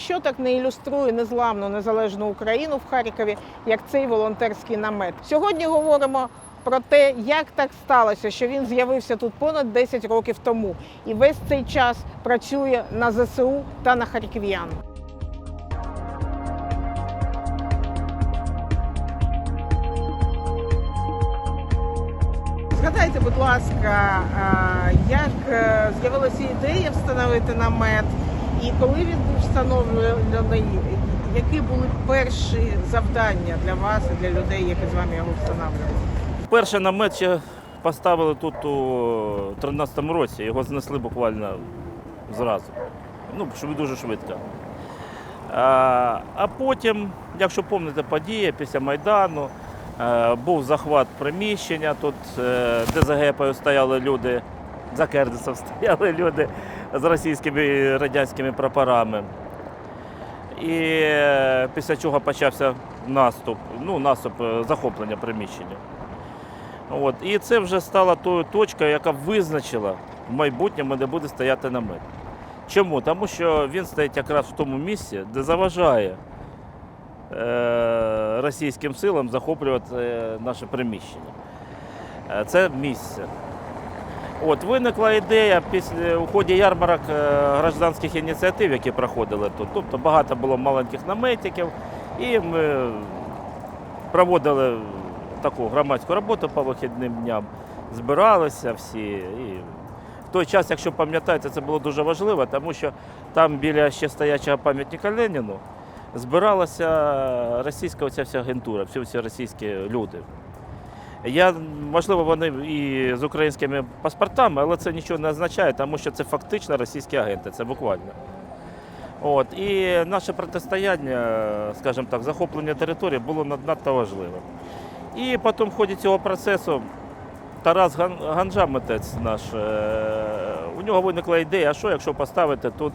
ніщо так не ілюструє незламну незалежну Україну в Харкові, як цей волонтерський намет. Сьогодні говоримо про те, як так сталося, що він з'явився тут понад 10 років тому, і весь цей час працює на ЗСУ та на харків'ян. Згадайте, будь ласка, як е, з'явилася ідея встановити намет, і коли він був встановлений, які були перші завдання для вас і для людей, які з вами його встановлювали? Перший намет ще поставили тут у 13-му році. Його знесли буквально зразу. Ну, дуже швидко. А, потім, якщо пам'ятаєте, подія після Майдану, е, був захват приміщення, тут е, де за гепою стояли люди, за Кердисом стояли люди з російськими радянськими прапорами. І е, після чого почався наступ, ну, наступ е, захоплення приміщення. От. І це вже стало тою точкою, яка визначила в майбутньому, де буде стояти намет. Чому? Тому що він стоїть якраз в тому місці, де заважає е, російським силам захоплювати наше приміщення. Це місце. От, виникла ідея після у ході ярмарок е, гражданських ініціатив, які проходили тут. Тобто багато було маленьких наметиків, і ми проводили таку громадську роботу по вихідним дням, збиралися всі. І в той час, якщо пам'ятаєте, це було дуже важливо, тому що там біля ще стоячого пам'ятника Леніну збиралася російська оця вся агентура, всі ці російські люди. Я, можливо, вони і з українськими паспортами, але це нічого не означає, тому що це фактично російські агенти, це буквально. От, і наше протистояння, скажімо так, захоплення території було надто важливим. І потім в ході цього процесу Тарас Ганжа, митець наш, е, у нього виникла ідея, а що якщо поставити тут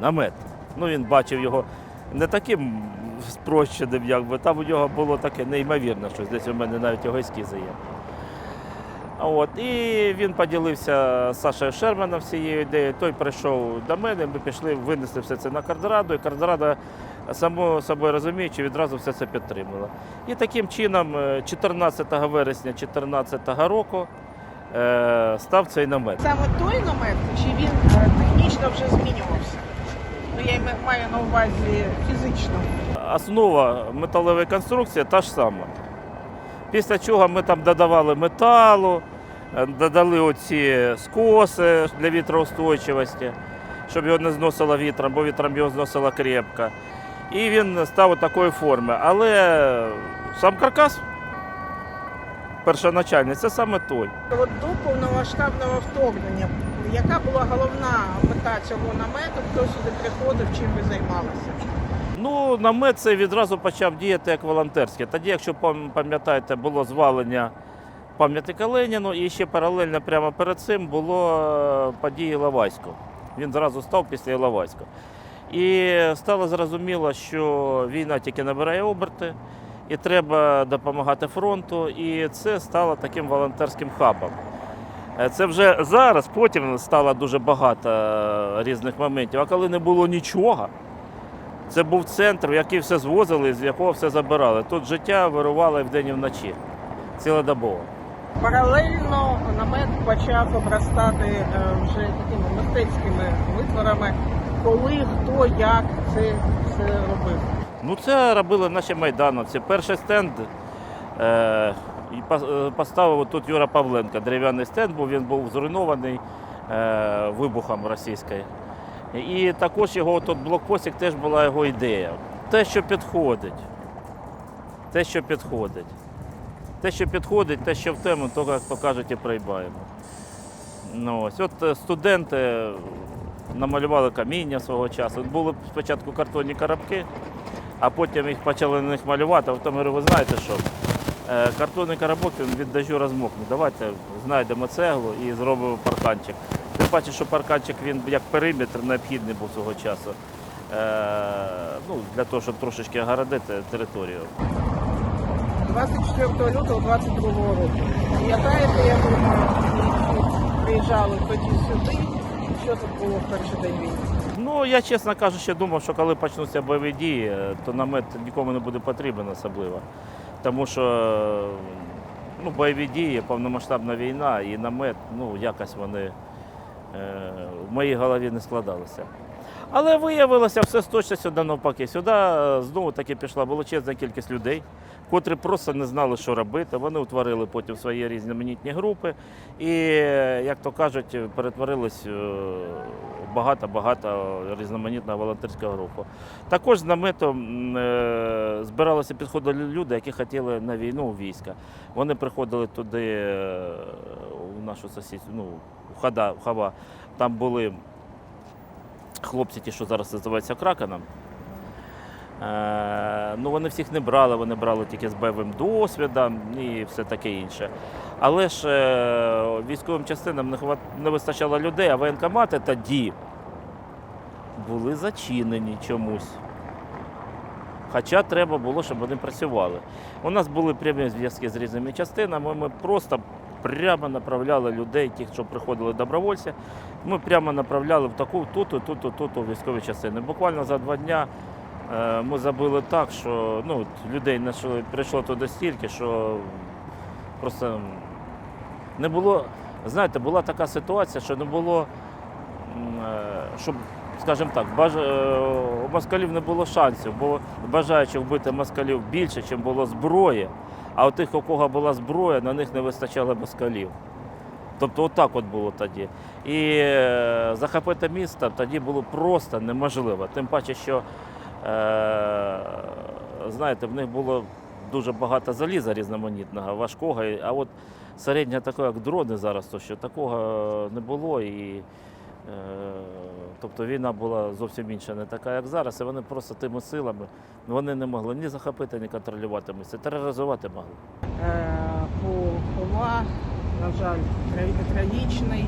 намет. Ну, він бачив його не таким спрощеним, якби там у нього було таке неймовірне щось. Десь у мене навіть його ескізи є. От, і він поділився з Сашою Шерманом цією ідеєю. Той прийшов до мене, ми пішли, винесли все це на Кардраду, і Кардрада, само собою розуміючи, відразу все це підтримала. І таким чином, е, 14 вересня 2014 року е, став цей намет. Саме той намет, чи він е, технічно вже? Я на увазі фізично. Основа металевої конструкції та ж сама. Після чого ми там додавали металу, е, додали оці скоси для вітроустойчивості, щоб його не зносило вітром, бо вітром його зносило крепко. І він став такої форми. Але сам каркас першоначальний це саме той. От до повномасштабного вторгнення, яка була головна мета цього намету, хто сюди приходив, чим ви займалися? Ну, намет це відразу почав діяти як волонтерське. Тоді, якщо пам'ятаєте, було звалення пам'ятника Леніну, і ще паралельно прямо перед цим було е, події Іловайську. Він зразу став після Іловайську. І стало зрозуміло, що війна тільки набирає оберти, і треба допомагати фронту. І це стало таким волонтерським хабом. Е, Це вже зараз, потім стало дуже багато е, різних моментів. А коли не було нічого, це був центр, в який все звозили, з якого все забирали. Тут життя вирувало і вдень і вночі, цілодобово. Паралельно намет почав обростати е, вже такими мистецькими витворами, коли хто як це все робив. Ну, це робили наші майдановці. Перший стенд е, і е, поставив тут Юра Павленко. Дерев'яний стенд був, він був зруйнований е, вибухом російської. І також його тут блокпостик теж була його ідея. Те, що підходить. Те, що підходить. Те, що підходить, те, що в тему, то, як то кажуть, і приймаємо. Ну, ось. От е, студенти намалювали каміння свого часу. Були спочатку картонні коробки, а потім їх почали на них малювати. А потім говорю, ви знаєте що? Е, Картонний коробок він від дождю розмокне. Давайте знайдемо цеглу і зробимо парканчик. Ти бачиш, що парканчик він як периметр необхідний був свого часу. Е, ну, для того, щоб трошечки огородити територію. 24 лютого 22 року. Пам'ятаєте, ви приїжджали тоді сюди? Що тут було в перший день війни? Ну, я, чесно кажучи, думав, що коли почнуться бойові дії, е, то намет нікому не буде потрібен особливо. Тому що ну, бойові дії, повномасштабна війна і намет, ну, якось вони е, в моїй голові не складалися. Але виявилося все з точністю до навпаки. Сюди е, знову таки пішла величезна кількість людей, котрі просто не знали, що робити. Вони утворили потім свої різноманітні групи і, як то кажуть, перетворились е, багато-багато різноманітного волонтерського групу. Також з наметом е, збиралися підходили люди, які хотіли на війну у війська. Вони приходили туди, е, у нашу сусідню, ну, в Хада, в Хава. Там були хлопці, ті, що зараз називаються кракеном. Е, ну, вони всіх не брали, вони брали тільки з бойовим досвідом і все таке інше. Але ж е, військовим частинам не, вистачало людей, а воєнкомати тоді були зачинені чомусь. Хоча треба було, щоб вони працювали. У нас були прямі зв'язки з різними частинами. Ми просто прямо направляли людей, тих, що приходили добровольці. Ми прямо направляли в таку тут, тут, тут, військові частини. Буквально за два дня е, ми забили так, що ну, людей прийшло туди стільки, що просто не було. Знаєте, була така ситуація, що не було, е, щоб, скажімо так, баж... е, у москалів не було шансів, бо бажаючих вбити москалів більше, ніж було зброї. А у тих, у кого була зброя, на них не вистачало москалів. Тобто отак от було тоді. І е, захопити місто тоді було просто неможливо. Тим паче, що е, знаєте, в них було дуже багато заліза різноманітного, важкого. А от середнього така, як дрони зараз, то що такого не було. І, е, тобто війна була зовсім інша, не така, як зараз. І вони просто тими силами вони не могли ні захопити, ні контролювати місце. Тероризувати могли. Е, по Хова, на жаль, тра- трагічний.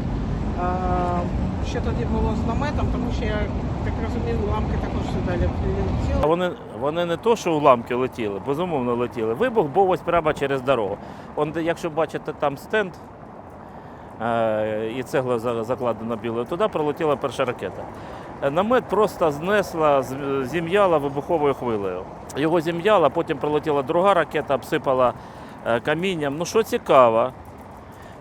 Е, Що тоді було з наметом, тому що я так розумію, уламки також сюди летіли. Вони, вони не то, що уламки летіли, безумовно летіли. Вибух був ось прямо через дорогу. Он, якщо бачите там стенд е, і цегла за- закладена білою, туди прилетіла перша ракета. Е, Намет просто знесла, зім'яла вибуховою хвилею. Його зім'яла, потім прилетіла друга ракета, обсипала е, камінням. Ну що цікаво,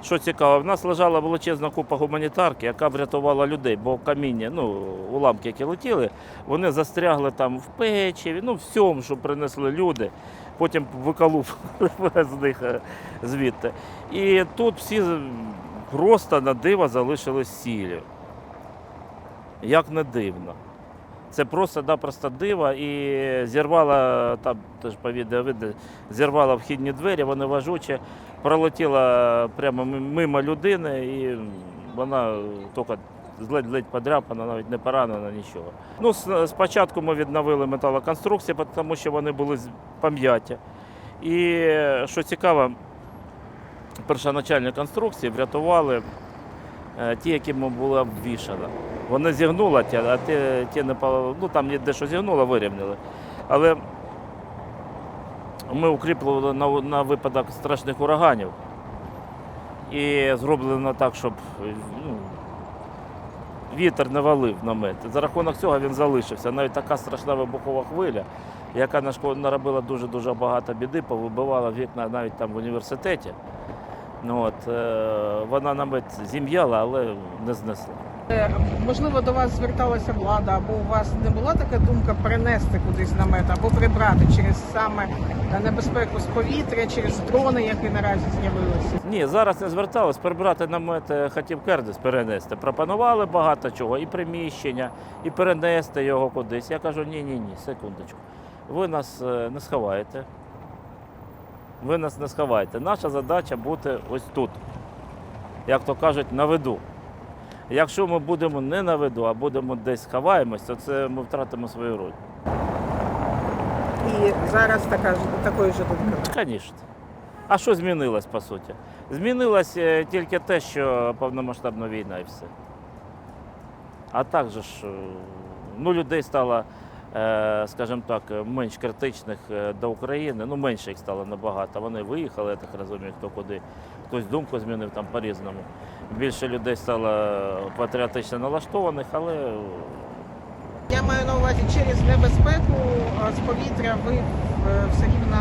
що цікаво, в нас лежала величезна купа гуманітарки, яка врятувала людей, бо каміння, ну, уламки, які летіли, вони застрягли там в печиві, ну, всьому, що принесли люди. Потім виколув з них е, звідти. І тут всі просто на диво залишились сілі. Як не дивно. Це просто-напросто диво і зірвала, там теж по відео видно, зірвала вхідні двері, вони важучі, пролетіла прямо мимо людини, і вона тільки ледь-ледь подряпана, навіть не поранена, нічого. Ну, спочатку ми відновили металоконструкції, тому що вони були пом'яті. І що цікаво, першоначальні конструкції врятували ті, якими була обвішана. Вони зігнули ті, а ті, ті не пал- ну там дещо зігнуло, вирівняли. Але ми укріплювали на, на випадок страшних ураганів. І зроблено так, щоб ну, вітер не валив намет. За рахунок цього він залишився. Навіть така страшна вибухова хвиля, яка наробила дуже-дуже багато біди, повибивала вікна навіть там в університеті. Ну, от, е, вона намет зім'яла, але не знесла. Е, Можливо, до вас зверталася влада, або у вас не була така думка перенести кудись намет, або прибрати через саме небезпеку з повітря, через дрони, які наразі з'явилися. Ні, зараз не звертались. Прибрати намет е, хотів Кердис перенести. Пропонували багато чого, і приміщення, і перенести його кудись. Я кажу, ні, ні, ні, секундочку. Ви нас не сховаєте. Ви нас не сховаєте. Наша задача бути ось тут, як то кажуть, на виду. Якщо ми будемо не на виду, а будемо десь ховаємось, то це ми втратимо свою роль. І зараз така ж такої ж думки. Звісно. А що змінилось по суті? Змінилось е, тільки те, що повномасштабна війна і все. А так же ж, е, ну, людей стало, скажімо так, менш критичних е, до України. Ну, менше їх стало набагато. Вони виїхали, я так розумію, хто куди. Хтось думку змінив там по-різному. Більше людей стало патріотично налаштованих, але Я маю на увазі через небезпеку з повітря. Ви е, все рівно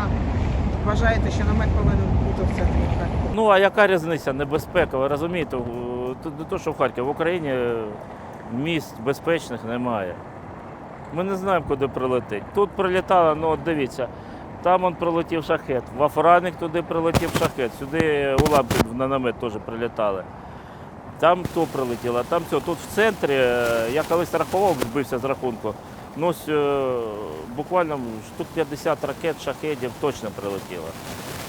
вважаєте, що намет повинен бути в центрі? Ну а яка різниця? Небезпека, ви розумієте? Не то, що в Харкові, в Україні е, міст безпечних немає. Ми не знаємо, куди прилетить. Тут прилітало, ну от дивіться, там он прилетів шахет, в Афраник туди прилетів шахет, сюди уламки на намет теж прилітали. Там то прилетіло, а там все. Тут в центрі, е, я колись рахував, збився з рахунку. Ну, ось, е, буквально штук 50 ракет, шахедів точно прилетіло.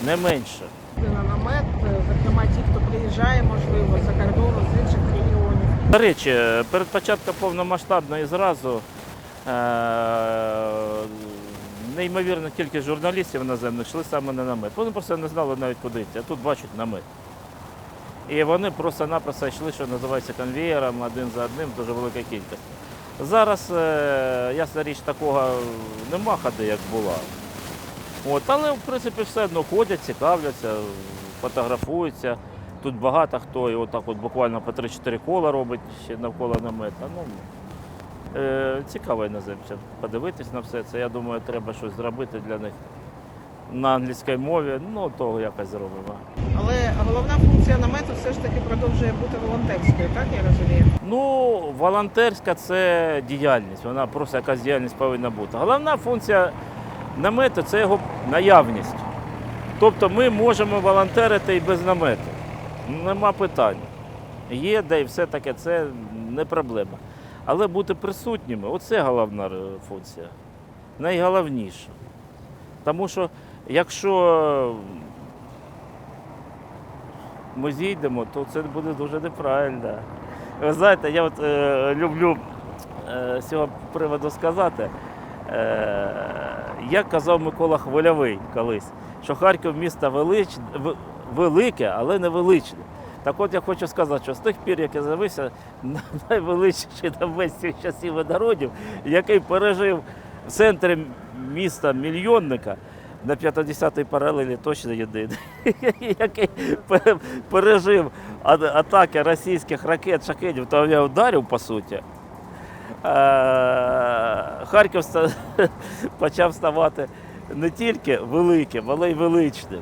Не менше. На намет, е, зокрема ті, хто приїжджає, можливо, за кордону з інших регіонів. До речі, перед початком повномасштабної зразу неймовірна кількість журналістів іноземних йшли саме на намет. Вони просто не знали навіть куди йти, а тут бачать намет. І вони просто-напросто йшли, що називається конвеєром, один за одним, дуже велика кількість. Зараз, е- ясна річ, такого нема ходи, як була. От, але в принципі все одно ходять, цікавляться, фотографуються. Тут багато хто і отак от буквально по 3-4 кола робить ще навколо намета. Ну, е, цікаво іноземцям подивитись на все це. Я думаю, треба щось зробити для них на англійській мові. Ну, того якось зробимо. Але головна функція намету все ж таки продовжує бути волонтерською, так я розумію? Ну, волонтерська це діяльність, вона просто якась діяльність повинна бути. Головна функція намету це його наявність. Тобто ми можемо волонтерити і без намету. Нема питань. Є, де і все таке, це не проблема. Але бути присутніми оце головна е, функція. Найголовніше. Тому що якщо ми зійдемо, то це буде дуже неправильно. Ви знаєте, я от е, люблю е, цього приводу сказати. Е, як казав Микола Хвильовий колись, що Харків місто велич, велике, але не величне. Так от я хочу сказати, що з тих пір, як я з'явився, найвеличніший на весь цих часів і народів, який пережив в центрі міста мільйонника, на 50-й паралелі точно єдиний, який пережив атаки російських ракет, шахедів, то я вдарив по суті. Е, Харків почав ставати не тільки великим, але й величним.